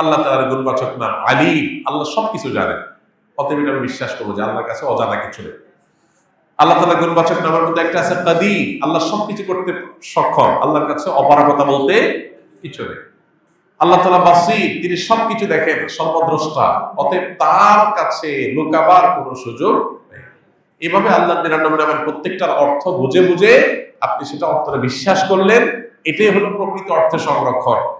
আল্লাহ তালার গুণবাচক নাম আলী আল্লাহ সবকিছু জানেন। অতএব এটা আমি বিশ্বাস করব যে আল্লাহর কাছে অজানা কিছু নেই। আল্লাহ তালা গুণবাচক নামের মধ্যে একটা আছে কাদি আল্লাহ সবকিছু করতে সক্ষম। আল্লাহর কাছে অপারগতা বলতে কিছু নেই। আল্লাহ তালা বাসির। তিনি সবকিছু দেখেন, সর্বদ্রষ্টা। অতএব তার কাছে লুকাবার কোনো সুযোগ নেই। এভাবে আল্লাহ নিরানব্বই নামের প্রত্যেকটার অর্থ বুঝে বুঝে আপনি সেটা অর্থে বিশ্বাস করলেন। এটাই হলো প্রকৃত অর্থে সংরক্ষণ।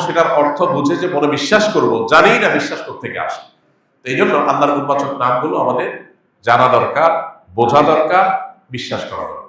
সেটার অর্থ বুঝে যে মনে বিশ্বাস করব জানি না বিশ্বাস থেকে আসে। তো এই জন্য আল্লাহর উন্মাচক নামগুলো আমাদের জানা দরকার, বোঝা দরকার, বিশ্বাস করা দরকার।